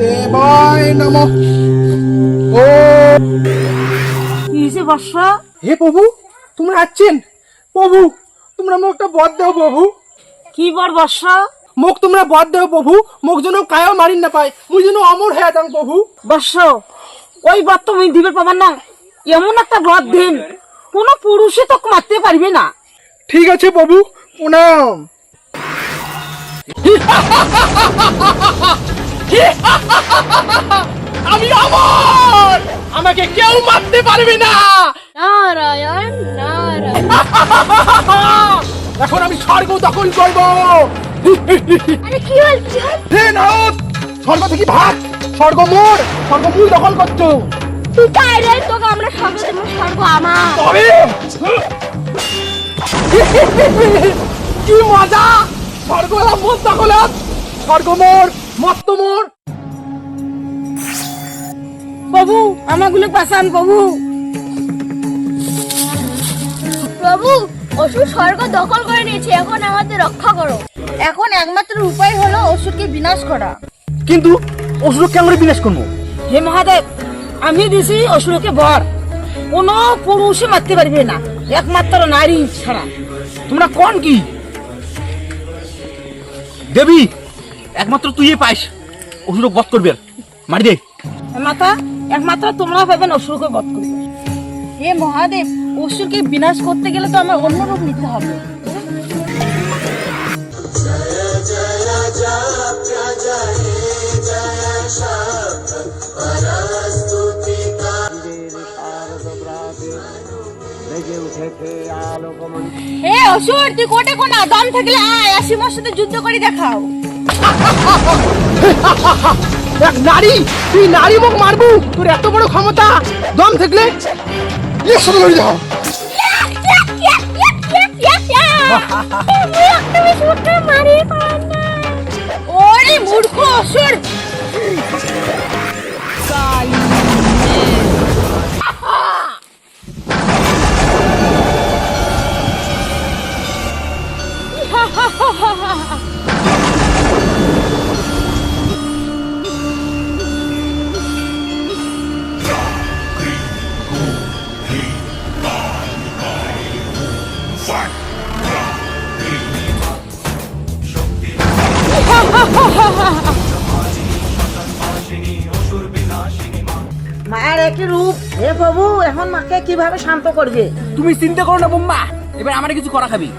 দেবায় নম ও কিসে বর্ষা? হে প্রভু তোমরা আছেন? প্রভু তোমরা মুখটা বদ দেও প্রভু। কি বর বর্ষা? মুখ তোমরা বদ দেও প্রভু মুখ যেন কায়ও মারিন না পায় মুই যেন অমর হয়ে যান প্রভু। বর্ষ ওই বর তুমি দিবে পাবার না এমন একটা বর দিন। কোন পুরুষে তোকে মারতে পারবে না। ঠিক আছে বাবু প্রণাম। আমি অমর! আমাকে কেউ মারতে পারবে না! নারায়ণ নারায়ণ। এখন আমি স্বর্গ দখল করব। আরে কি হল কি হল? হে নারদ স্বর্গ থেকে ভাগ স্বর্গ মোর স্বর্গ মুই দখল করছ। তুই রে? তোকে আমরা স্বর্গ দেবো স্বর্গ আমার। তবে? কি মজা? স্বর্গ মোর দখলত স্বর্গ মোর মত্ত মোর। প্রভু আমাগুলো পাশান প্রভু প্রভু অসুর স্বর্গ দখল করে নিয়েছে এখন আমাদের রক্ষা করো। এখন একমাত্র উপায় হলো অসুরকে বিনাশ করা। কিন্তু অসুর কেমন বিনাশ করব। হে মহাদেব আমি দিছি অসুরকে বর। কোন পুরুষে মারতে পারবে না। একমাত্র নারী ছাড়া। তোমরা কোন কি? দেবী একমাত্র তুই পাইস। অসুর বধ করবে। মারি দে। মাতা একমাত্র তোমরা পাবেন অসুরকে বধ করবে। হে মহাদেব অসুরকে বিনাশ করতে গেলে তো আমার অন্য রূপ নিতে হবে। হে অসুর তুই কোটে কোনা? দম থাকলে আয় আসিমার সাথে যুদ্ধ করে দেখাও। এক নারী তুই নারী মুখ মারবু? তোর এত বড় ক্ষমতা? দম থাকলে এর সাথে লড়ে যাও। ওরে মূর্খ অসুর Ha ha ha! মায়ের একই রূপ। হে প্রভু, এখন মাকে কীভাবে শান্ত করবে? তুমি চিন্তা করো না, বোম্মা। এবার আমার কিছু করা খাবি।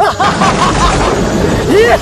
い や